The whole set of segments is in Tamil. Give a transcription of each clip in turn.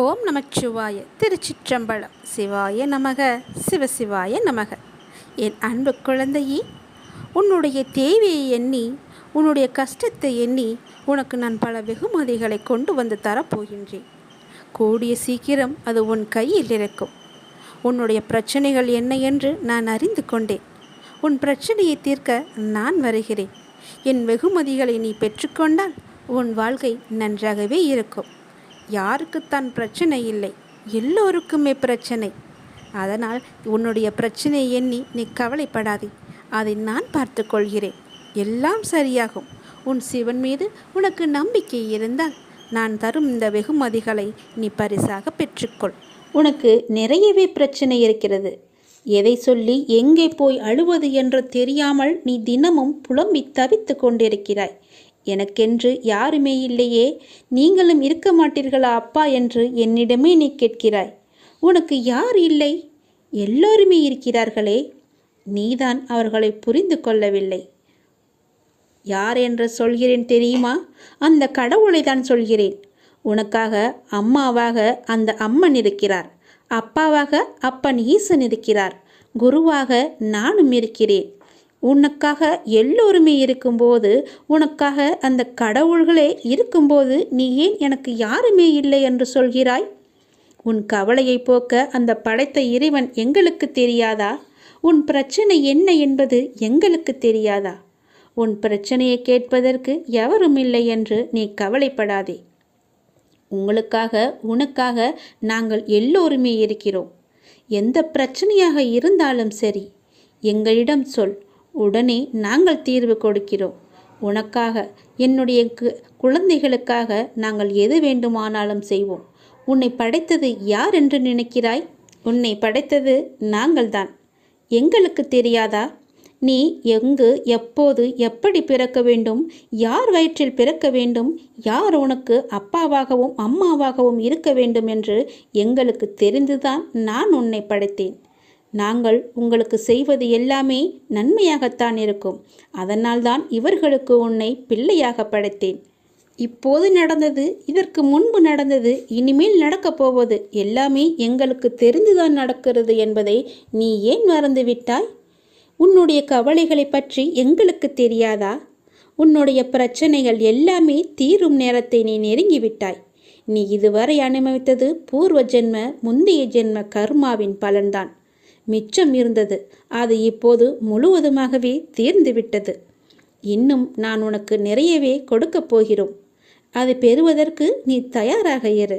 ஓம் நமச்சிவாய திருச்சிற்றம்பலம். சிவாய நமக. சிவசிவாய நமக. என் அன்பு குழந்தையே உன்னுடைய தேவையை எண்ணி உன்னுடைய கஷ்டத்தை எண்ணி உனக்கு நான் பல வெகுமதிகளை கொண்டு வந்து தரப்போகின்றேன். கூடிய சீக்கிரம் அது உன் கையில் இருக்கும். உன்னுடைய பிரச்சனைகள் என்ன என்று நான் அறிந்து கொண்டேன். உன் பிரச்சனையை தீர்க்க நான் வருகிறேன். என் வெகுமதிகளை நீ பெற்றுக்கொண்டால் உன் வாழ்க்கை நன்றாகவே இருக்கும். யாருக்குத்தான் பிரச்சனை இல்லை. எல்லோருக்குமே பிரச்சனை. அதனால் உன்னுடைய பிரச்சனை எண்ணி நீ கவலைப்படாதே. அதை நான் பார்த்து கொள்கிறேன். எல்லாம் சரியாகும். உன் சிவன் மீது உனக்கு நம்பிக்கை இருந்தால் நான் தரும் இந்த வெகுமதிகளை நீ பரிசாக பெற்றுக்கொள். உனக்கு நிறையவே பிரச்சனை இருக்கிறது. எதை சொல்லி எங்கே போய் அழுவது என்று தெரியாமல் நீ தினமும் புலம்பி தவித்து கொண்டிருக்கிறாய். எனக்கென்று யாருமே இல்லையே. நீங்களும் இருக்க மாட்டீர்களா அப்பா என்று என்னிடமே நீ கேட்கிறாய். உனக்கு யார் இல்லை? எல்லோருமே இருக்கிறார்களே. நீதான் அவர்களை புரிந்து கொள்ளவில்லை. யார் என்று சொல்கிறேன் தெரியுமா? அந்த கடவுளை தான் சொல்கிறேன். உனக்காக அம்மாவாக அந்த அம்மன் இருக்கிறார். அப்பாவாக அப்பன் ஈசன் இருக்கிறார். குருவாக நானும் இருக்கிறேன். உனக்காக எல்லோருமே இருக்கும்போது உனக்காக அந்த கடவுள்களே இருக்கும்போது நீ ஏன் எனக்கு யாருமே இல்லை என்று சொல்கிறாய்? உன் கவலையை போக்க அந்த படைத்த இறைவன் எங்களுக்கு தெரியாதா? உன் பிரச்சனை என்ன என்பது எங்களுக்கு தெரியாதா? உன் பிரச்சனையை கேட்பதற்கு எவரும் இல்லை என்று நீ கவலைப்படாதே. உங்களுக்காக உனக்காக நாங்கள் எல்லோருமே இருக்கிறோம். எந்த பிரச்சனையாக இருந்தாலும் சரி எங்களிடம் சொல். உடனே நாங்கள் தீர்வு கொடுக்கிறோம். உனக்காக என்னுடைய குழந்தைகளுக்காக நாங்கள் எது வேண்டுமானாலும் செய்வோம். உன்னை படைத்தது யார் என்று நினைக்கிறாய்? உன்னை படைத்தது நாங்கள்தான். எங்களுக்கு தெரியாதா? நீ எங்கு எப்போது எப்படி பிறக்க வேண்டும்? யார் வயிற்றில் பிறக்க வேண்டும்? யார் உனக்கு அப்பாவாகவும் அம்மாவாகவும் இருக்க வேண்டும் என்று எங்களுக்கு தெரிந்துதான் நான் உன்னை படைத்தேன். நாங்கள் உங்களுக்கு செய்வது எல்லாமே நன்மையாகத்தான் இருக்கும். அதனால்தான் இவர்களுக்கு உன்னை பிள்ளையாக படைத்தேன். இப்போது நடந்தது இதற்கு முன்பு நடந்தது இனிமேல் நடக்கப் போவது எல்லாமே எங்களுக்கு தெரிந்துதான் நடக்கிறது என்பதை நீ ஏன் மறந்துவிட்டாய்? உன்னுடைய கவலைகளை பற்றி எங்களுக்கு தெரியாதா? உன்னுடைய பிரச்சனைகள் எல்லாமே தீரும் நேரத்தை நீ நெருங்கிவிட்டாய். நீ இதுவரை அனுபவித்தது பூர்வ ஜென்ம முந்தைய ஜென்ம கர்மாவின் பலன்தான். மிச்சம் இருந்தது. அது இப்போது முழுவதுமாகவே தீர்ந்துவிட்டது இன்னும் நான் உனக்கு நிறையவே கொடுக்கப் போகிறோம். அதை பெறுவதற்கு நீ தயாராக இரு.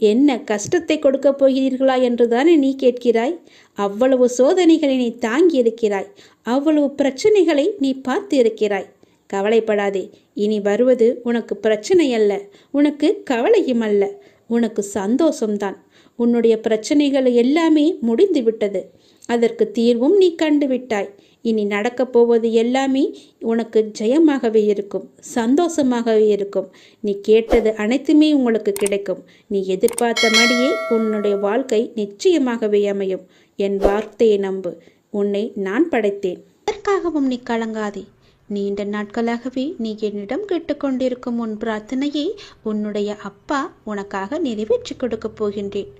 என்ன கஷ்டத்தை கொடுக்கப் போகிறீர்களா என்றுதானே நீ கேட்கிறாய்? அவ்வளவு சோதனைகளை நீ தாங்கி இருக்கிறாய் அவ்வளவு பிரச்சனைகளை நீ பார்த்து இருக்கிறாய் கவலைப்படாதே. இனி வருவது உனக்கு பிரச்சனை அல்ல உனக்கு கவலையும் அல்ல. உனக்கு சந்தோஷம்தான். உன்னுடைய பிரச்சனைகள் எல்லாமே முடிந்து விட்டது. அதற்கு தீர்வும் நீ கண்டு விட்டாய். இனி நடக்கப் போவது எல்லாமே உனக்கு ஜெயமாகவே இருக்கும் சந்தோஷமாகவே இருக்கும். நீ கேட்டது அனைத்துமே உங்களுக்கு கிடைக்கும். நீ எதிர்பார்த்த மாதிரியே உன்னுடைய வாழ்க்கை நிச்சயமாகவே அமையும். என் வார்த்தையை நம்பு. உன்னை நான் படைத்தேன். அதற்காகவும் நீ கலங்காதே. நீண்ட நாட்களாகவே நீ என்னிடம் கேட்டுக்கொண்டிருக்கும் உன் பிரார்த்தனையை உன்னுடைய அப்பா உனக்காக நிறைவேற்றி கொடுக்கப் போகின்றேன்.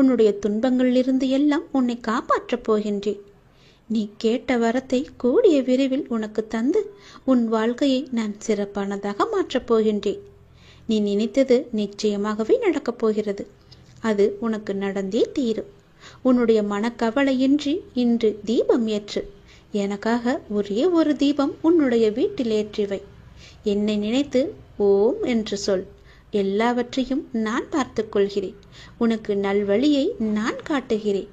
உன்னுடைய துன்பங்களிலிருந்து எல்லாம் உன்னை காப்பாற்றப் போகின்றேன். நீ கேட்ட வரத்தை கூடிய விரைவில் உனக்கு தந்து உன் வாழ்க்கையை நான் சிறப்பானதாக மாற்றப் போகின்றேன். நீ நினைத்தது நிச்சயமாகவே நடக்கப் போகிறது. அது உனக்கு நடந்தே தீரும். உன்னுடைய மனக்கவலையின்றி இன்று தீபம் ஏற்று. எனக்காக ஒரே ஒரு தீபம் உன்னுடைய வீட்டில் ஏற்றிவை என்னை நினைத்து ஓம் என்று சொல். எல்லாவற்றையும் நான் பார்த்து கொள்கிறேன். உனக்கு நல்வழியை நான் காட்டுகிறேன்.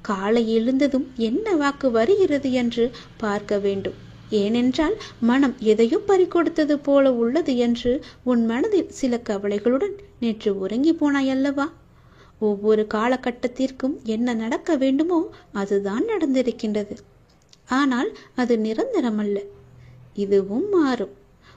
காலை எழுந்ததும் என்ன வாக்கு வருகிறது என்று பார்க்க வேண்டும். ஏனென்றால் மனம் எதையோ பறிக்கொடுத்தது போல உள்ளது என்று உன் மனதில் சில கவலைகளுடன் நேற்று உறங்கி போனாய் அல்லவா? ஒவ்வொரு காலகட்டத்திற்கும் என்ன நடக்க வேண்டுமோ அதுதான் நடந்திருக்கின்றது. ஆனால் அது நிரந்தரமல்ல. இதுவும் மாறும்.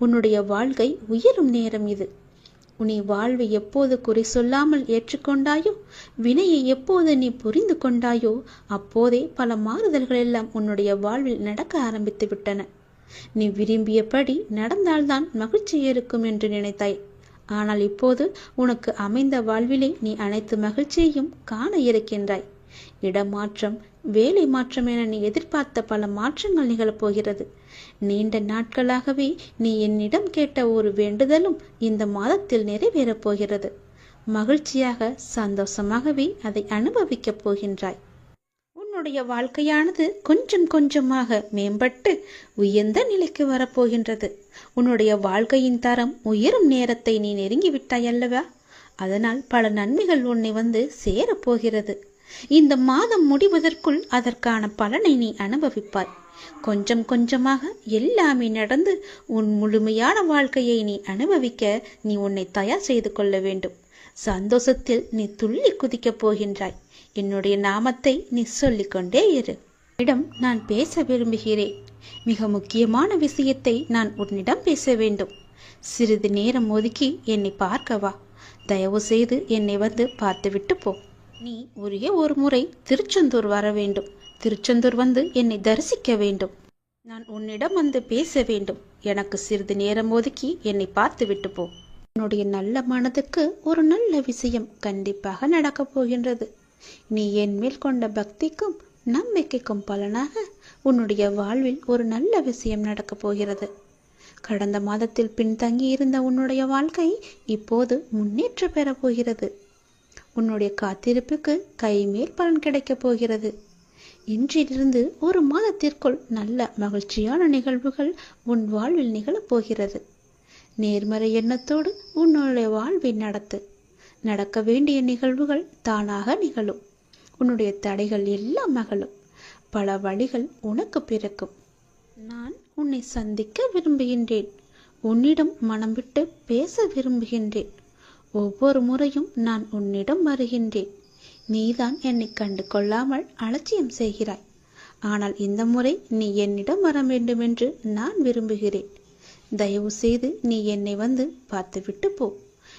உன்னுடைய வாழ்க்கை உயரும் நேரம் இது. உன்னை வாழ்வை எப்போது குறி சொல்லாமல் ஏற்றுக்கொண்டாயோ வினையை எப்போது நீ புரிந்து கொண்டாயோ அப்போதே பல மாறுதல்கள் எல்லாம் உன்னுடைய வாழ்வில் நடக்க ஆரம்பித்து விட்டன. நீ விரும்பியபடி நடந்தால்தான் மகிழ்ச்சி இருக்கும் என்று நினைத்தாய். ஆனால் இப்போது உனக்கு அமைந்த வாழ்விலே நீ அனைத்து மகிழ்ச்சியையும் காண இருக்கின்றாய். இடமாற்றம் வேலை மாற்றம் என நீ எதிர்பார்த்த பல மாற்றங்கள் நிகழப்போகிறது நீண்ட நாட்களாகவே நீ என்னிடம் கேட்ட ஒரு வேண்டுதலும் இந்த மாதத்தில் நிறைவேறப் போகிறது மகிழ்ச்சியாக சந்தோஷமாகவே அதை அனுபவிக்கப் போகின்றாய். உன்னுடைய வாழ்க்கையானது கொஞ்சம் கொஞ்சமாக மேம்பட்டு உயர்ந்த நிலைக்கு வரப்போகின்றது. உன்னுடைய வாழ்க்கையின் தரம் உயரும் நேரத்தை நீ நெருங்கிவிட்டாய் அல்லவா? அதனால் பல நன்மைகள் உன்னை வந்து சேரப்போகிறது. இந்த மாதம் முடிவதற்குள் அதற்கான பலனை நீ அனுபவிப்பாய். கொஞ்சம் கொஞ்சமாக எல்லாமே நடந்து உன் முழுமையான வாழ்க்கையை நீ அனுபவிக்க நீ உன்னை தயார் செய்து கொள்ள வேண்டும். சந்தோஷத்தில் நீ துள்ளி குதிக்கப் போகின்றாய். என்னுடைய நாமத்தை நீ சொல்லிக்கொண்டே இரு. இடம் நான் பேச விரும்புகிறேன். மிக முக்கியமான விஷயத்தை நான் உன்னிடம் பேச வேண்டும். சிறிது நேரம் ஒதுக்கி என்னை பார்க்கவா தயவு செய்து என்னை வந்து பார்த்துவிட்டு போ. நீ ஒரே ஒரு முறை திருச்செந்தூர் வர வேண்டும். திருச்செந்தூர் வந்து என்னை தரிசிக்க வேண்டும். நான் உன்னிடம் வந்து பேச வேண்டும். எனக்கு சிறிது நேரம் ஒதுக்கி என்னை பார்த்து விட்டு போ. உன்னுடைய நல்ல மனதுக்கு ஒரு நல்ல விஷயம் கண்டிப்பாக நடக்கப் போகின்றது. நீ என் மேல் கொண்ட பக்திக்கும் நம்பிக்கைக்கும் பலனாக உன்னுடைய வாழ்வில் ஒரு நல்ல விஷயம் நடக்கப் போகிறது. கடந்த மாதத்தில் பின்தங்கி இருந்த உன்னுடைய வாழ்க்கை இப்போது முன்னேற்ற பெறப் போகிறது. உன்னுடைய காத்திருப்புக்கு கைமேல் பலன் கிடைக்கப் போகிறது. இன்றிலிருந்து ஒரு மாதத்திற்குள் நல்ல மகிழ்ச்சியான நிகழ்வுகள் உன் வாழ்வில் நிகழப் போகிறது. நேர்மறை எண்ணத்தோடு உன்னுடைய வாழ்வை நடத்து. நடக்க வேண்டிய நிகழ்வுகள் தானாக நிகழும். உன்னுடைய தடைகள் எல்லாம் மகளும் பல வழிகள் உனக்கு பிறக்கும். நான் உன்னை சந்திக்க விரும்புகின்றேன். உன்னிடம் மனம் விட்டு பேச விரும்புகின்றேன். ஒவ்வொரு முறையும் நான் உன்னிடம் வருகின்றேன். நீதான் என்னை கண்டு கொள்ளாமல் அலட்சியம் செய்கிறாய். ஆனால் இந்த முறை நீ என்னிடம் வர வேண்டுமென்று நான் விரும்புகிறேன். தயவு செய்து நீ என்னை வந்து பார்த்துவிட்டு போ.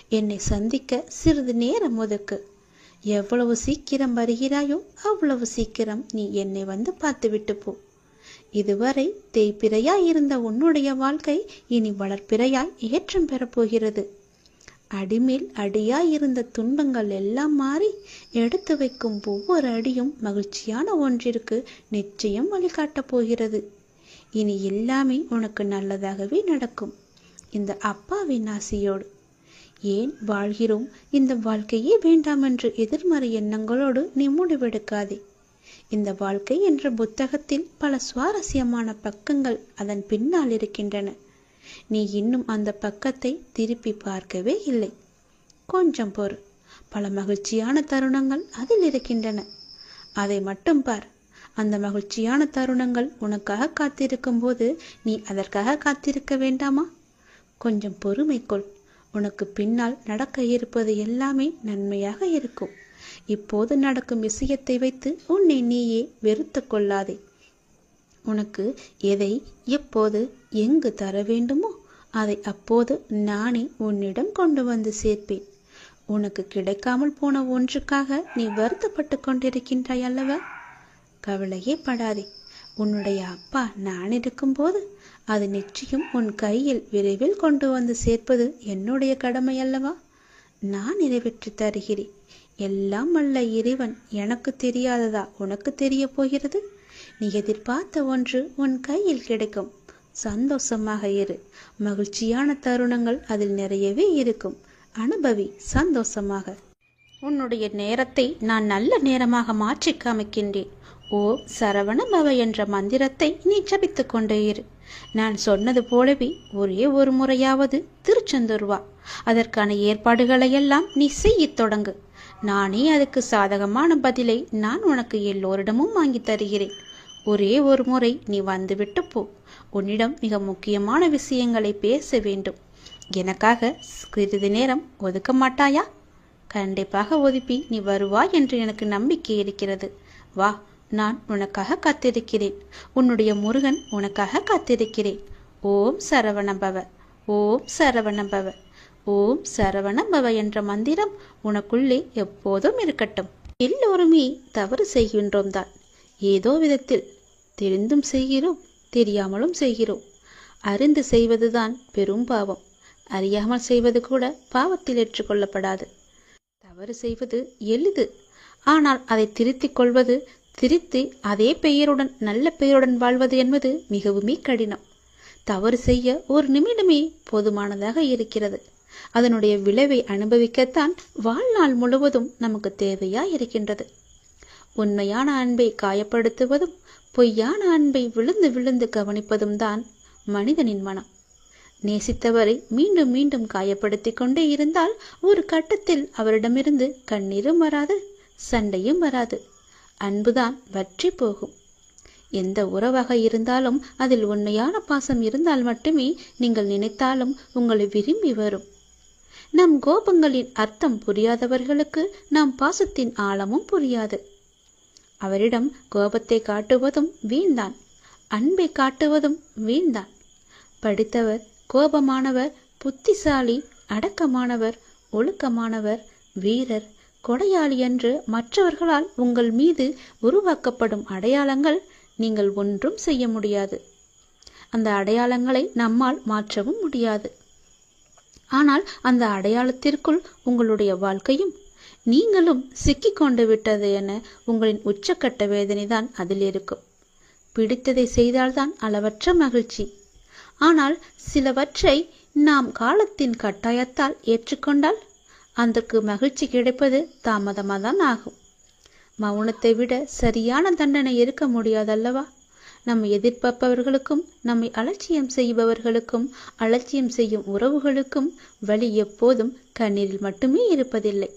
என்னை சந்திக்க சிறிது நேரம் ஒதுக்கு. எவ்வளவு சீக்கிரம் வருகிறாயோ அவ்வளவு சீக்கிரம் நீ என்னை வந்து பார்த்துவிட்டு போ. இதுவரை தேய்பிறையாய் இருந்த உன்னுடைய வாழ்க்கை இனி வளர்ப்பிறையாய் ஏற்றம் பெறப்போகிறது. அடிமேல் அடியாயிருந்த துன்பங்கள் எல்லாம் மாறி எடுத்து வைக்கும் ஒவ்வொரு அடியும் மகிழ்ச்சியான ஒன்றிற்கு நிச்சயம் வழிகாட்டப் போகிறது. இனி எல்லாமே உனக்கு நல்லதாகவே நடக்கும். இந்த அப்பாவின் ஆசையோடு. ஏன் வாழ்கிறோம்? இந்த வாழ்க்கையே வேண்டாம் என்று எதிர்மறை எண்ணங்களோடு நீ முடிவெடுக்காதே. இந்த வாழ்க்கை என்ற புத்தகத்தில் பல சுவாரஸ்யமான பக்கங்கள் அதன் பின்னால் இருக்கின்றன. நீ இன்னும் அந்த பக்கத்தை திருப்பி பார்க்கவே இல்லை. கொஞ்சம் பொறு. பல மகிழ்ச்சியான தருணங்கள் அதில் இருக்கின்றன. அதை மட்டும் பார். அந்த மகிழ்ச்சியான தருணங்கள் உனக்காக காத்திருக்கும் போது நீ அதற்காக காத்திருக்க வேண்டாமா? கொஞ்சம் பொறுமை கொள். உனக்கு பின்னால் நடக்க இருப்பது எல்லாமே நன்மையாக இருக்கும். இப்போது நடக்கும் விஷயத்தை வைத்து உன்னை நீயே வெறுத்து கொள்ளாதே. உனக்கு எதை எப்போது எங்கு தர வேண்டுமோ அதை அப்போது நானே உன்னிடம் கொண்டு வந்து சேர்ப்பேன். உனக்கு கிடைக்காமல் போன ஒன்றுக்காக நீ வருத்தப்பட்டு கொண்டிருக்கின்றாய் அல்லவா? கவலையே படாதே. உன்னுடைய அப்பா நான் இருக்கும்போது அது நிச்சயம் உன் கையில் விரைவில் கொண்டு வந்து சேர்ப்பது என்னுடைய கடமை அல்லவா? நான் நிறைவேற்றி தருகிறேன். எல்லாம் அல்ல இறைவன். எனக்கு தெரியாததா உனக்கு தெரிய போகிறது? நீ எதிர்பார்த்த ஒன்று உன் கையில் கிடைக்கும். சந்தோஷமாக இரு. மகிழ்ச்சியான தருணங்கள் அதில் நிறையவே இருக்கும். அனுபவி சந்தோஷமாக. உன்னுடைய நேரத்தை நான் நல்ல நேரமாக மாற்றி காமிக்கின்றேன். ஓ சரவண பவ என்ற மந்திரத்தை நீ ஜபித்துக் கொண்டே இரு. நான் சொன்னது போலவே ஒரே ஒரு முறையாவது திருச்செந்தூர் வா. அதற்கான ஏற்பாடுகளை எல்லாம் நீ செய்யத் தொடங்கு. நானே அதுக்கு சாதகமான பதிலை நான் உனக்கு எல்லோரிடமும் வாங்கி தருகிறேன். ஒரே ஒரு முறை நீ வந்துவிட்டு போ. உன்னிடம் மிக முக்கியமான விஷயங்களை பேச வேண்டும். எனக்காக சிறிது நேரம் ஒதுக்க மாட்டாயா? கண்டிப்பாக ஒதுப்பி நீ வருவாய் என்று எனக்கு நம்பிக்கை இருக்கிறது. வா நான் உனக்காக காத்திருக்கிறேன். உன்னுடைய முருகன் உனக்காக காத்திருக்கிறேன். ஓம் சரவணபவ ஓம் சரவணபவ ஓம் சரவணபவ என்ற மந்திரம் உனக்குள்ளே எப்போதும் இருக்கட்டும். எல்லோருமே தவறு செய்கின்றோம் தான் ஏதோ விதத்தில் தெரிந்தும் செய்கிறோம் தெரியாமலும் செய்கிறோம். அறிந்து செய்வதுதான் பெரும் பாவம். அறியாமல் செய்வது கூட பாவத்தில் ஏற்றுக்கொள்ளப்படாது. தவறு செய்வது எளிது. ஆனால் அதை திருத்திக் கொள்வது திருத்தி அதே பெயருடன் நல்ல பெயருடன் வாழ்வது என்பது மிகவுமே கடினம். தவறு செய்ய ஒரு நிமிடமே போதுமானதாக இருக்கிறது. அதனுடைய விளைவை அனுபவிக்கத்தான் வாழ்நாள் முழுவதும் நமக்கு தேவையா இருக்கின்றது. உண்மையான அன்பை காயப்படுத்துவதும் பொய்யான அன்பை விழுந்து விழுந்து கவனிப்பதும் தான் மனிதனின் மனம். நேசித்தவரை மீண்டும் மீண்டும் காயப்படுத்திக் கொண்டே இருந்தால் ஒரு கட்டத்தில் அவரிடமிருந்து கண்ணீரும் வராது சண்டையும் வராது. அன்புதான் வற்றி போகும். எந்த உறவாக இருந்தாலும் அதில் உண்மையான பாசம் இருந்தால் மட்டுமே நீங்கள் நினைத்தாலும் உங்களை விரும்பி வரும். நம் கோபங்களின் அர்த்தம் புரியாதவர்களுக்கு நம் பாசத்தின் ஆழமும் புரியாது. அவரிடம் கோபத்தை காட்டுவதும் வீண்தான். அன்பை காட்டுவதும் வீண்தான். படித்தவர் கோபமானவர் புத்திசாலி அடக்கமானவர் ஒழுக்கமானவர் வீரர் கொடையாளி என்று மற்றவர்களால் உங்கள் மீது உருவாக்கப்படும் அடையாளங்கள் நீங்கள் ஒன்றும் செய்ய முடியாது. அந்த அடையாளங்களை நம்மால் மாற்றவும் முடியாது. ஆனால் அந்த அடையாளத்திற்குள் உங்களுடைய வாழ்க்கையும் நீங்களும் சிக்கிக்கொண்டு விட்டது என உங்களின் உச்சக்கட்ட வேதனைதான் அதில் இருக்கும். பிடித்ததை செய்தால்தான் அளவற்ற மகிழ்ச்சி. ஆனால் சிலவற்றை நாம் காலத்தின் கட்டாயத்தால் ஏற்றுக்கொண்டால் அதற்கு மகிழ்ச்சி கிடைப்பது தாமதமாக தான் ஆகும். மௌனத்தை விட சரியான தண்டனை இருக்க முடியாதல்லவா? நம்மை எதிர்பார்ப்பவர்களுக்கும் நம்மை அலட்சியம் செய்பவர்களுக்கும் அலட்சியம் செய்யும் உறவுகளுக்கும் வழி எப்போதும் கண்ணீரில் மட்டுமே இருப்பதில்லை.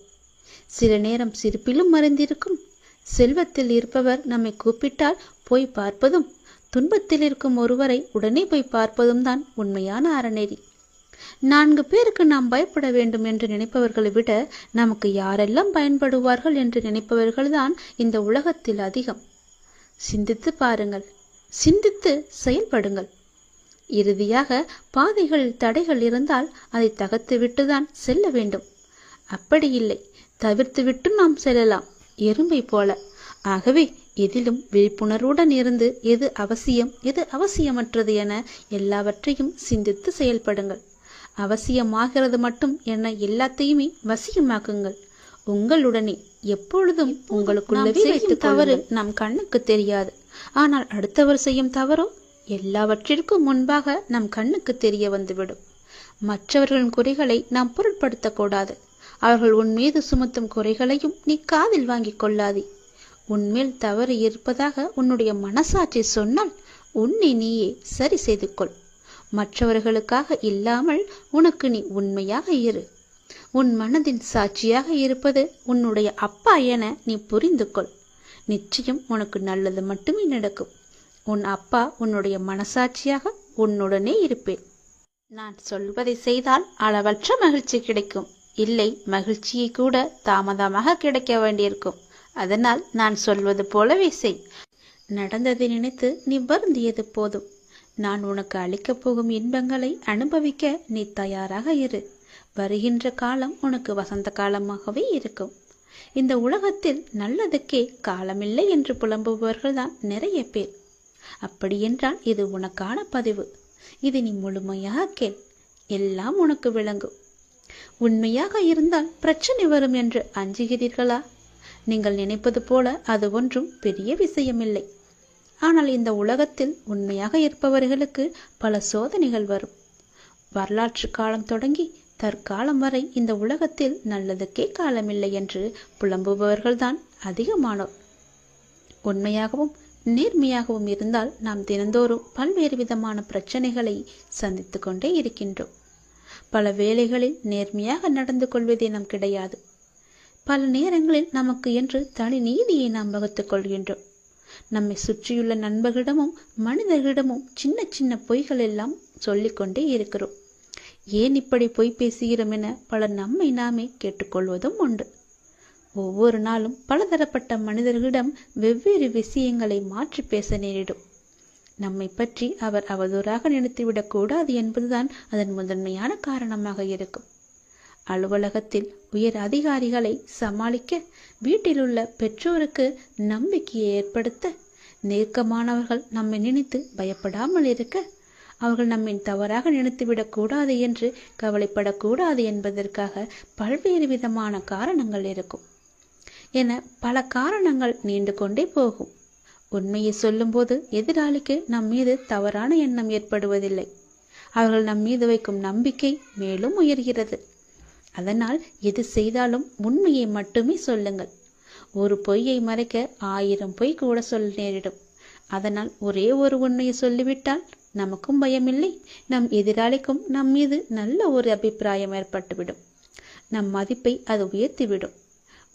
சில நேரம் சிரிப்பிலும் மறைந்திருக்கும். செல்வத்தில் இருப்பவர் நம்மை கூப்பிட்டால் போய் பார்ப்பதும் துன்பத்தில் இருக்கும் ஒருவரை உடனே போய் பார்ப்பதும் தான் உண்மையான அறநெறி. நான்கு பேருக்கு நாம் பயப்பட வேண்டும் என்று நினைப்பவர்களை விட நமக்கு யாரெல்லாம் பயன்படுவார்கள் என்று நினைப்பவர்கள்தான் இந்த உலகத்தில் அதிகம். சிந்தித்து பாருங்கள். சிந்தித்து செயல்படுங்கள். இறுதியாக பாதைகளில் தடைகள் இருந்தால் அதை தகர்த்துவிட்டுதான் செல்ல வேண்டும். அப்படி இல்லை. தவிர்த்துவிட்டு நாம் செல்லலாம். எறும்பை போல. ஆகவே எதிலும் விழிப்புணர்வுடன் இருந்து எது அவசியம் எது அவசியமற்றது என எல்லாவற்றையும் சிந்தித்து செயல்படுங்கள். அவசியமாகிறது மட்டும் என எல்லாத்தையுமே வசியமாக்குங்கள். உங்களுடனே எப்பொழுதும் உங்களுக்குள்ளவே வைத்துக் தவறு நம் கண்ணுக்கு தெரியாது. ஆனால் அடுத்தவர் செய்யும் தவறோ? எல்லாவற்றிற்கும் முன்பாக நம் கண்ணுக்கு தெரிய வந்துவிடும். மற்றவர்களின் குறைகளை நாம் பொருட்படுத்தக்கூடாது அவர்கள் உன் மீது சுமத்தும் குறைகளையும் நீ காதில் வாங்கிக் கொள்ளாதே. உன்மேல் தவறு இருப்பதாக உன்னுடைய மனசாட்சி சொன்னால் உன்னை நீயே சரி செய்து கொள் மற்றவர்களுக்காக இல்லாமல் உனக்கு நீ உண்மையாக இரு. உன் மனதின் சாட்சியாக இருப்பது உன்னுடைய அப்பா என நீ புரிந்து கொள் நிச்சயம் உனக்கு நல்லது மட்டுமே நடக்கும். உன் அப்பா உன்னுடைய மனசாட்சியாக உன்னுடனே இருப்பேன். நான் சொல்வதை செய்தால் அளவற்ற மகிழ்ச்சி கிடைக்கும். இல்லை மகிழ்ச்சியை கூட தாமதமாக கிடைக்க வேண்டியிருக்கும். அதனால் நான் சொல்வது போலவே செய். நடந்ததை நினைத்து நீ வருந்தியது போதும். நான் உனக்கு அளிக்கப் போகும் இன்பங்களை அனுபவிக்க நீ தயாராக இரு. வருகின்ற காலம் உனக்கு வசந்த காலமாகவே இருக்கும். இந்த உலகத்தில் நல்லதுக்கே காலமில்லை என்று புலம்புபவர்கள்தான் நிறைய பேர். அப்படியென்றால் இது உனக்கான பதிவு. இது நீ முழுமையாக கேள். எல்லாம் உனக்கு விளங்கும். உண்மையாக இருந்தால் பிரச்சனை வரும் என்று அஞ்சுகிறீர்களா? நீங்கள் நினைப்பது போல அது ஒன்றும் பெரிய விஷயமில்லை. ஆனால் இந்த உலகத்தில் உண்மையாக இருப்பவர்களுக்கு பல சோதனைகள் வரும். வரலாற்று காலம் தொடங்கி தற்காலம் வரை இந்த உலகத்தில் நல்லதுக்கே காலமில்லை என்று புலம்புபவர்கள்தான் அதிகமானோர். உண்மையாகவும் நேர்மையாகவும் இருந்தால் நாம் தினந்தோறும் பல்வேறு விதமான பிரச்சனைகளை சந்தித்து கொண்டே இருக்கின்றோம். பல வேளைகளில் நேர்மையாக நடந்து கொள்வதே நம் கிடையாது. பல நேரங்களில் நமக்கு என்று தனி நீதியை நாம் வகுத்துக் கொள்கின்றோம். நம்மை சுற்றியுள்ள நண்பர்களிடமும் மனிதர்களிடமும் சின்ன சின்ன பொய்கள் எல்லாம் சொல்லிக்கொண்டே இருக்கிறோம். ஏன் இப்படி பொய் பேசுகிறோம் என பலர் நம்மை நாமே கேட்டுக்கொள்வதும் உண்டு. ஒவ்வொரு நாளும் பலதரப்பட்ட மனிதர்களிடம் வெவ்வேறு விஷயங்களை மாற்றி பேச நேரிடும். நம்மை பற்றி அவர் அவதூறாக நினைத்துவிடக் கூடாது என்பதுதான் அதன் முதன்மையான காரணமாக இருக்கும். அலுவலகத்தில் உயர் அதிகாரிகளை சமாளிக்க வீட்டிலுள்ள பெற்றோருக்கு நம்பிக்கையை ஏற்படுத்த நெருக்கமானவர்கள் நம்மை நினைத்து பயப்படாமல் இருக்க அவர்கள் நம்மை தவறாக நினைத்துவிடக்கூடாது என்று கவலைப்படக்கூடாது என்பதற்காக பல்வேறு விதமான காரணங்கள் இருக்கும். என பல காரணங்கள் நீண்டு கொண்டே போகும். உண்மையை சொல்லும்போது எதிராளிக்கு நம் மீது தவறான எண்ணம் ஏற்படுவதில்லை. அவர்கள் நம் மீது வைக்கும் நம்பிக்கை மேலும் உயர்கிறது. அதனால் எது செய்தாலும் உண்மையை மட்டுமே சொல்லுங்கள். ஒரு பொய்யை மறைக்க ஆயிரம் பொய் கூட சொல்ல நேரிடும். அதனால் ஒரே ஒரு உண்மையை சொல்லிவிட்டால் நமக்கும் பயமில்லை. நம் எதிராளிக்கும் நம் மீது நல்ல ஒரு அபிப்பிராயம் ஏற்பட்டுவிடும். நம் மதிப்பை அது உயர்த்திவிடும்.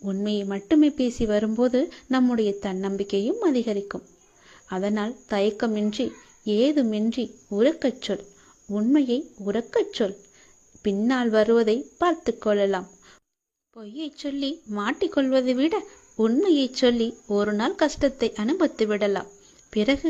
உண்மையை மட்டுமே பேசி வரும்போது நம்முடைய தன்னம்பிக்கையும் அதிகரிக்கும். அதனால் தயக்கமின்றி ஏதுமின்றி உறக்கச் சொல். உண்மையை உறக்கச் சொல். பின்னால் வருவதை பார்த்து கொள்ளலாம். பொய்யை சொல்லி மாட்டிக்கொள்வதை விட உண்மையை சொல்லி ஒரு நாள் கஷ்டத்தை அனுபவித்து விடலாம். பிறகு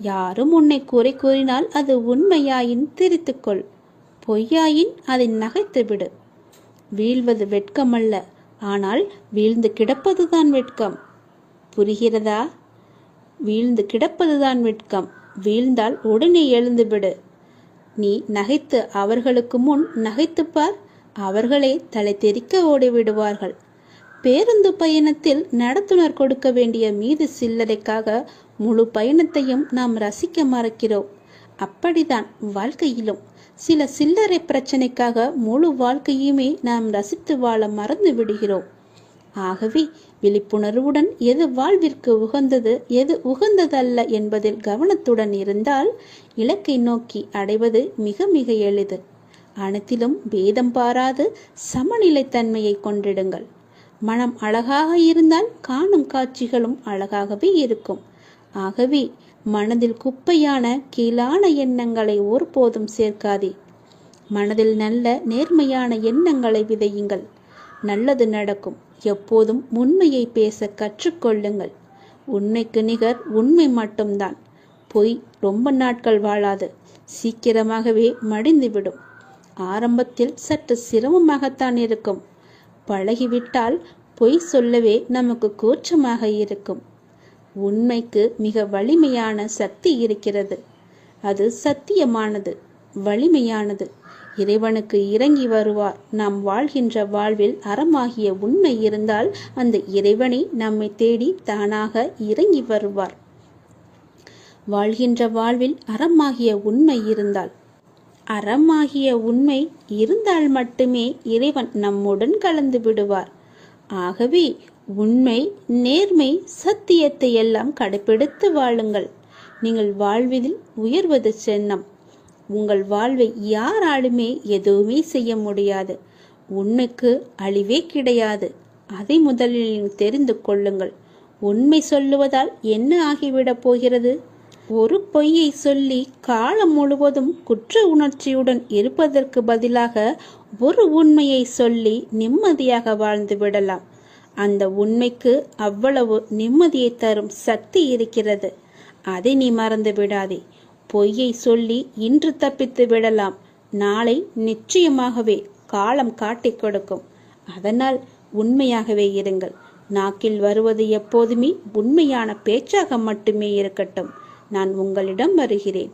யாரும் உன்னை குறை கூறினால் அது உண்மையாயின் திரித்துக்கொள் பொய்யாயின் அதை நகைத்து விடு. வீழ்வது வெட்கமல்ல. ஆனால் வீழ்ந்து கிடப்பதுதான் வெட்கம். புரிகிறதா? வீழ்ந்து கிடப்பதுதான் வெட்கம். வீழ்ந்தால் உடனே எழுந்துவிடு நீ நகைத்து அவர்களுக்கு முன் நகைத்துப்பார் அவர்களே தலை தெறிக்க ஓடிவிடுவார்கள். பேருந்து பயணத்தில் நடத்துனர் கொடுக்க வேண்டிய மீது சில்லறைக்காக முழு பயணத்தையும் நாம் ரசிக்க மறக்கிறோம். அப்படிதான் வாழ்க்கையிலும். சில சில்லறை பிரச்சனைக்காக முழு வாழ்க்கையுமே நாம் ரசித்து வாழ மறந்து விடுகிறோம். ஆகவே விழிப்புணர்வுடன் எது வாழ்விற்கு உகந்தது எது உகந்ததல்ல என்பதில் கவனத்துடன் இருந்தால் இலக்கை நோக்கி அடைவது மிக மிக எளிது. அனைத்திலும் பேதம் பாராது சமநிலைத்தன்மையை கொண்டிடுங்கள். மனம் அழகாக இருந்தால் காணும் காட்சிகளும் அழகாகவே இருக்கும். ஆகவே மனதில் குப்பையான கீழான எண்ணங்களை ஒருபோதும் சேர்க்காதே. மனதில் நல்ல நேர்மையான எண்ணங்களை விதையுங்கள். நல்லது நடக்கும். எப்போதும் உண்மையை பேச கற்றுக்கொள்ளுங்கள். உண்மைக்கு நிகர் உண்மை மட்டும்தான். பொய் ரொம்ப நாட்கள் வாழாது. சீக்கிரமாகவே மடிந்துவிடும். ஆரம்பத்தில் சற்று சிரமமாகத்தான் இருக்கும். பழகிவிட்டால் பொய் சொல்லவே நமக்கு கூச்சமாக இருக்கும். உண்மைக்கு மிக வலிமையான சக்தி இருக்கிறது. அது சத்தியமானது வலிமையானது. இறைவனுக்கு இறங்கி வருவார். நாம் வாழ்கின்ற வாழ்வில் அறமாகிய உண்மை இருந்தால் அந்த இறைவனை நம்மை தேடி தானாக இறங்கி வருவார். வாழ்கின்ற வாழ்வில் அறமாகிய உண்மை இருந்தால் அறமாகிய உண்மை இருந்தால் மட்டுமே இறைவன் நம்முடன் கலந்து விடுவார். ஆகவே உண்மை நேர்மை சத்தியத்தை எல்லாம் கடைபிடித்து வாழுங்கள். நீங்கள் வாழ்வதில் உயர்வது சென்னம். உங்கள் வாழ்வை யாராலுமே எதுவுமே செய்ய முடியாது. உண்மைக்கு அழிவே கிடையாது. அதை முதலில் தெரிந்து கொள்ளுங்கள். உண்மை சொல்லுவதால் என்ன ஆகிவிடப் போகிறது? ஒரு பொய்யை சொல்லி காலம் முழுவதும் குற்ற உணர்ச்சியுடன் இருப்பதற்கு பதிலாக ஒரு உண்மையை சொல்லி நிம்மதியாக வாழ்ந்து விடலாம். அந்த உண்மைக்கு அவ்வளவு நிம்மதியை தரும் சக்தி இருக்கிறது. அதை நீ மறந்து விடாதே. பொய்யை சொல்லி இன்று தப்பித்து விடலாம். நாளை நிச்சயமாகவே காலம் காட்டிக் கொடுக்கும். அதனால் உண்மையாகவே இருங்கள். நாக்கில் வருவது எப்போதுமே உண்மையான பேச்சாக மட்டுமே இருக்கட்டும். நான் உங்களிடம் வருகிறேன்.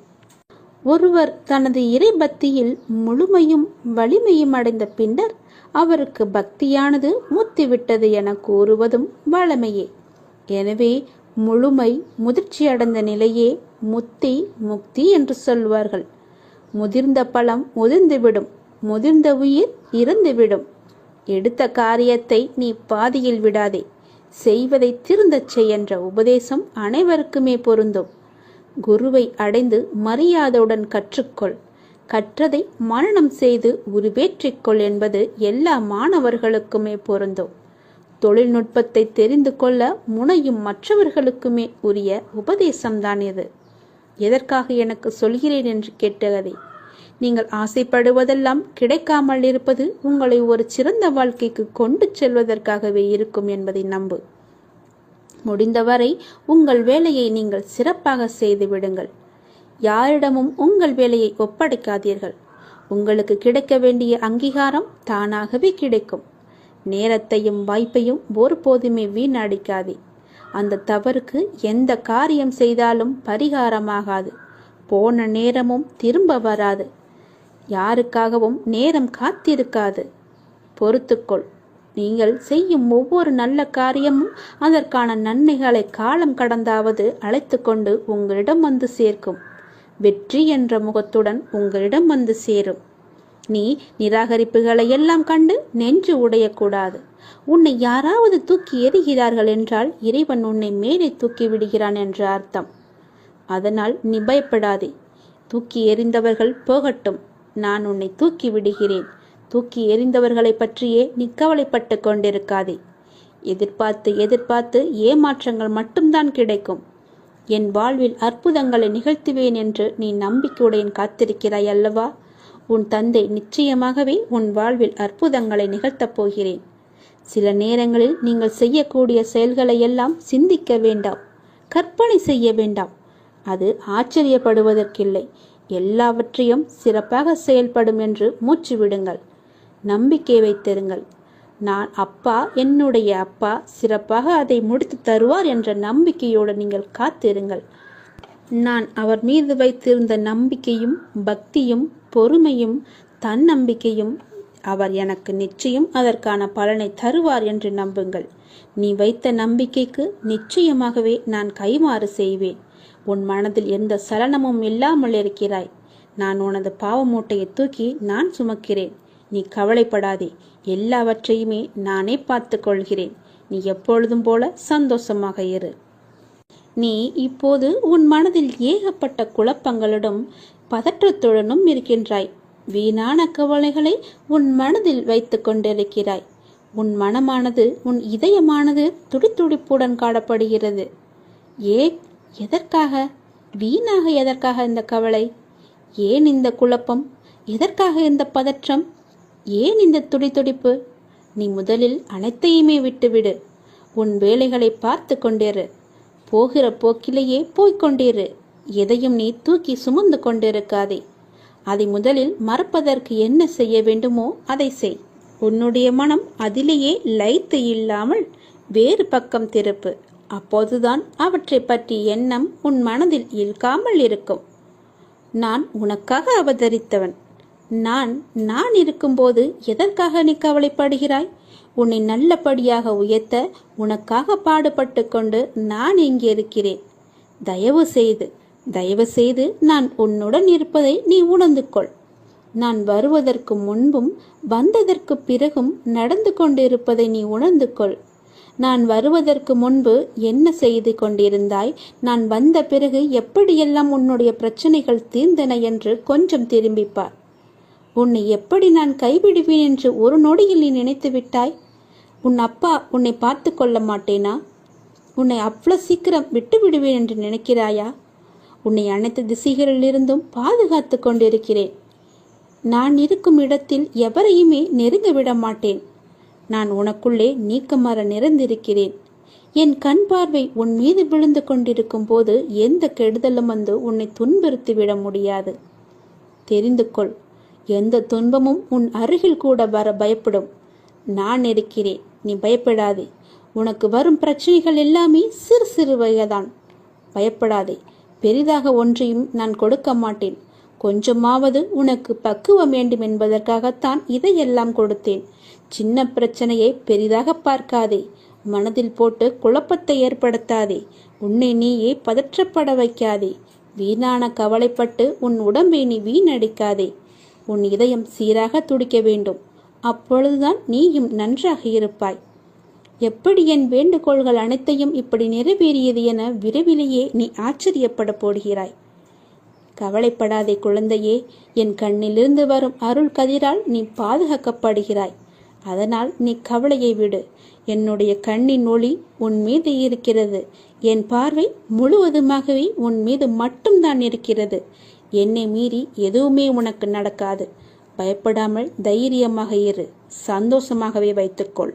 ஒருவர் தனது இறை பக்தியில் முழுமையும் வலிமையும் அடைந்த பின்னர் அவருக்கு பக்தியானது முத்திவிட்டது என கூறுவதும் வழமையே. எனவே முழுமை முதிர்ச்சியடைந்த நிலையே முத்தி முக்தி என்று சொல்வார்கள். முதிர்ந்த பழம் முதிர்ந்துவிடும் முதிர்ந்த உயிர் இறந்துவிடும். எடுத்த காரியத்தை நீ பாதியில் விடாதே. செய்வதை திருந்தச் செய் என்ற உபதேசம் அனைவருக்குமே பொருந்தும். குருவை அடைந்து மரியாதையுடன் கற்றுக்கொள். கற்றதை மரணம் செய்து உருவேற்றிக்கொள் என்பது எல்லா மாணவர்களுக்குமே பொருந்தும். தொழில்நுட்பத்தை தெரிந்து கொள்ள முனையும் மற்றவர்களுக்குமே உரிய உபதேசம்தான் இது. எதற்காக எனக்கு சொல்கிறேன் என்று கேட்டதை நீங்கள் ஆசைப்படுவதெல்லாம் கிடைக்காமல் இருப்பது உங்களை ஒரு சிறந்த வாழ்க்கைக்கு கொண்டு செல்வதற்காகவே இருக்கும் என்பதை நம்பு. முடிந்தவரை உங்கள் வேலையை நீங்கள் சிறப்பாக செய்து விடுங்கள். யாரிடமும் உங்கள் வேலையை ஒப்படைக்காதீர்கள். உங்களுக்கு கிடைக்க வேண்டிய அங்கீகாரம் தானாகவே கிடைக்கும். நேரத்தையும் வாய்ப்பையும் ஒருபோதுமே வீணடிக்காதே. அந்த தவறுக்கு எந்த காரியம் செய்தாலும் பரிகாரமாகாது. போன நேரமும் திரும்ப வராது. யாருக்காகவும் நேரம் காத்திருக்காது. பொறுத்துக்கொள். நீங்கள் செய்யும் ஒவ்வொரு நல்ல காரியமும் அதற்கான நன்மைகளை காலம் கடந்தாவது அழைத்து கொண்டு உங்களிடம் வந்து சேர்க்கும். வெற்றி என்ற முகத்துடன் உங்களிடம் வந்து சேரும். நீ நிராகரிப்புகளை எல்லாம் கண்டு நெஞ்சு உடையக்கூடாது. உன்னை யாராவது தூக்கி எறிகிறார்கள் என்றால் இறைவன் உன்னை மேலே தூக்கி விடுகிறான் என்ற அர்த்தம். அதனால் நீ பயப்படாதே. தூக்கி எறிந்தவர்கள் போகட்டும். நான் உன்னை தூக்கி விடுகிறேன். தூக்கி எறிந்தவர்களை பற்றியே நீ கவலைப்பட்டு கொண்டிருக்காதே. எதிர்பார்த்து எதிர்பார்த்து ஏமாற்றங்கள் மட்டும்தான் கிடைக்கும். என் வாழ்வில் அற்புதங்களை நிகழ்த்துவேன் என்று நீ நம்பிக்கையுடன் காத்திருக்கிறாய் அல்லவா? உன் தந்தை நிச்சயமாகவே உன் வாழ்வில் அற்புதங்களை நிகழ்த்தப் போகிறேன். சில நேரங்களில் நீங்கள் செய்யக்கூடிய செயல்களை எல்லாம் சிந்திக்க வேண்டாம் கற்பனை செய்ய வேண்டாம். அது ஆச்சரியப்படுவதற்கில்லை. எல்லாவற்றையும் சிறப்பாக செயல்படும் என்று மூச்சு விடுங்கள். நம்பிக்கை வைத்திருங்கள். நான் அப்பா என்னுடைய அப்பா சிறப்பாக அதை முடித்து தருவார் என்ற நம்பிக்கையோடு நீங்கள் காத்திருங்கள். நான் அவர் மீது வைத்திருந்த நம்பிக்கையும் பக்தியும் பொறுமையும் தன்னம்பிக்கையும் அவர் எனக்கு நிச்சயம் அதற்கான பலனை தருவார் என்று நம்புங்கள். நீ வைத்த நம்பிக்கைக்கு நிச்சயமாகவே நான் கைமாறு செய்வேன். உன் மனதில் எந்த சலனமும் இல்லாமல் இருக்கிறாய். நான் உனது பாவமூட்டையை தூக்கி நான் சுமக்கிறேன். நீ கவலைப்படாதே. எல்லாவற்றையுமே நானே பார்த்து கொள்கிறேன் நீ எப்பொழுதும் போல சந்தோஷமாக இரு. நீ இப்போது உன் மனதில் ஏகப்பட்ட குழப்பங்களுடன் பதற்றத்துடனும் இருக்கின்றாய். வீணான கவலைகளை உன் மனதில் வைத்து கொண்டிருக்கிறாய். உன் மனமானது உன் இதயமானது துடித்துடிப்புடன் காணப்படுகிறது. ஏ எதற்காக? வீணாக எதற்காக இந்த கவலை? ஏன் இந்த குழப்பம்? எதற்காக இந்த பதற்றம்? ஏன் இந்த துடிதுடிப்பு? நீ முதலில் அனைத்தையுமே விட்டுவிடு. உன் வேலைகளை பார்த்து கொண்டிரு. போகிற போக்கிலேயே போய்கொண்டிரு எதையும் நீ தூக்கி சுமந்து கொண்டிருக்காதே. அதை முதலில் மறப்பதற்கு என்ன செய்ய வேண்டுமோ அதை செய். உன்னுடைய மனம் அதிலேயே லைத்து இல்லாமல் வேறு பக்கம் திருப்பு. அப்போதுதான் அவற்றை பற்றி எண்ணம் உன் மனதில் இழுக்காமல் இருக்கும். நான் உனக்காக அவதரித்தவன். நான் நான் இருக்கும்போது எதற்காக நீ கவலைப்படுகிறாய்? உன்னை நல்லபடியாக உயர்த்த உனக்காக பாடுபட்டு கொண்டு நான் இங்கே இருக்கிறேன். தயவு செய்து தயவு செய்து நான் உன்னுடன் இருப்பதை நீ உணர்ந்து கொள் நான் வருவதற்கு முன்பும் வந்ததற்கு பிறகும் நடந்து கொண்டிருப்பதை நீ உணர்ந்து கொள் நான் வருவதற்கு முன்பு என்ன செய்து கொண்டிருந்தாய்? நான் வந்த பிறகு எப்படியெல்லாம் உன்னுடைய பிரச்சனைகள் தீர்ந்தன என்று கொஞ்சம் திரும்பிப்பார் உன்னை எப்படி நான் கைவிடுவேன் என்று ஒரு நொடியில் நீ நினைத்து விட்டாய்? உன் அப்பா உன்னை பார்த்து கொள்ள மாட்டேனா? உன்னை அவ்வளோ சீக்கிரம் விட்டு விடுவேன் என்று நினைக்கிறாயா? உன்னை அனைத்து திசைகளிலிருந்தும் பாதுகாத்து கொண்டிருக்கிறேன். நான் இருக்கும் இடத்தில் எவரையுமே நெருங்க விட மாட்டேன். நான் உனக்குள்ளே நீக்கமர நிறைந்திருக்கிறேன். என் கண் பார்வை உன் மீது விழுந்து கொண்டிருக்கும் போது எந்த கெடுதலும் வந்து உன்னை துன்புறுத்தி விட முடியாது. தெரிந்து கொள் எந்த துன்பமும் உன் அருகில் கூட வர பயப்படும். நான் இருக்கிறேன். நீ பயப்படாதே. உனக்கு வரும் பிரச்சனைகள் எல்லாமே சிறு சிறு வகைதான். பயப்படாதே. பெரிதாக ஒன்றையும் நான் கொடுக்க மாட்டேன். கொஞ்சமாவது உனக்கு பக்குவம் வேண்டும் என்பதற்காகத்தான் இதையெல்லாம் கொடுத்தேன். சின்ன பிரச்சனையை பெரிதாக பார்க்காதே. மனதில் போட்டு குழப்பத்தை ஏற்படுத்தாதே. உன்னை நீயே பதற்றப்பட வைக்காதே. வீணான கவலைப்பட்டு உன் உடம்பை நீ வீணடிக்காதே. உன் இதயம் சீராக துடிக்க வேண்டும். அப்பொழுதுதான் நீயும் நன்றாக இருப்பாய். எப்படி என் வேண்டுகோள்கள் அனைத்தையும் இப்படி நிறைவேறியது என விரைவிலேயே நீ ஆச்சரியப்பட போடுகிறாய். கவலைப்படாதே குழந்தையே என் கண்ணிலிருந்து வரும் அருள் கதிரால் நீ பாதுகாக்கப்படுகிறாய். அதனால் நீ கவலையை விடு. என்னுடைய கண்ணின் ஒளி உன் மீது இருக்கிறது. என் பார்வை முழுவதுமாகவே உன் மீது மட்டும்தான் இருக்கிறது. என்னை மீறி எதுவுமே உனக்கு நடக்காது. பயப்படாமல் தைரியமாக இரு. சந்தோஷமாகவே வைத்துக்கொள்.